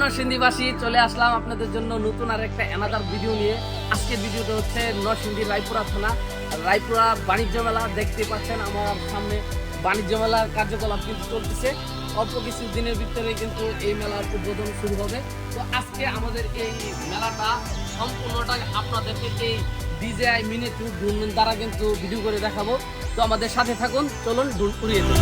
নরসিংদীবাসী চলে আসলাম আপনাদের জন্য নতুন আর একটা অ্যানাদার ভিডিও নিয়ে। আজকের ভিডিওটা হচ্ছে নরসিংদী রায়পুরা থানা। রায়পুরা বাণিজ্য মেলা, দেখতে পাচ্ছেন আমার সামনে বাণিজ্য মেলার কার্যকলাপ কিন্তু চলতেছে। অল্প কিছু দিনের ভিতরে কিন্তু এই মেলার উদ্বোধন শুরু হবে। তো আজকে আমাদের এই মেলাটা সম্পূর্ণটা আপনাদেরকে এই ডিজেআই মিনি টু ড্রোন দ্বারা কিন্তু ভিডিও করে দেখাবো। তো আমাদের সাথে থাকুন, চলুন ড্রোন উড়িয়ে দিন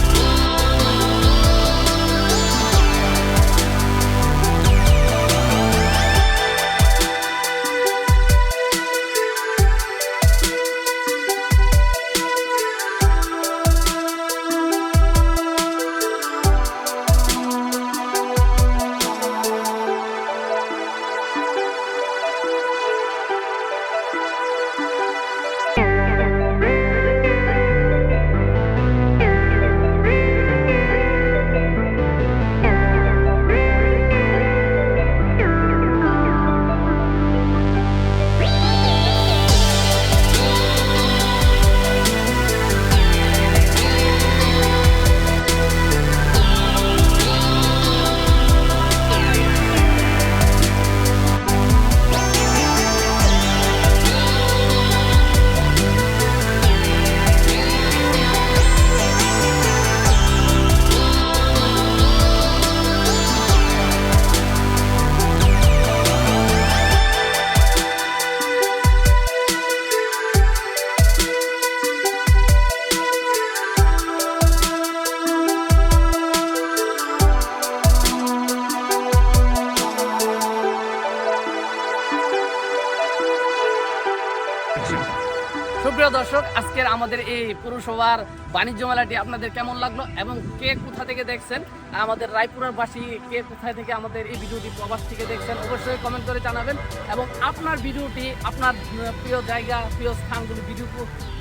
সুপ্রিয় দর্শক, আজকের আমাদের এই পুরসভার বাণিজ্য মেলাটি আপনাদের কেমন লাগল এবং কে কোথা থেকে দেখছেন? আমাদের রায়পুরের বাসী কে কোথায় থেকে আমাদের এই ভিডিওটি প্রবাস থেকে দেখছেন, অবশ্যই কমেন্ট করে জানাবেন এবং আপনার ভিডিওটি, আপনার প্রিয় জায়গা, প্রিয় স্থানগুলো ভিডিও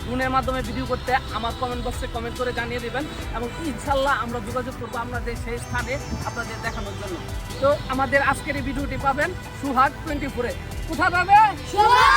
ফোনের মাধ্যমে ভিডিও করতে আমার কমেন্ট বক্সে কমেন্ট করে জানিয়ে দেবেন এবং ইনশাল্লাহ আমরা যোগাযোগ করব আপনাদের সেই স্থানে আপনাদের দেখানোর জন্য। তো আমাদের আজকের এই ভিডিওটি পাবেন সুহাগ টোয়েন্টি ফোরে। কোথা পাবে? দাও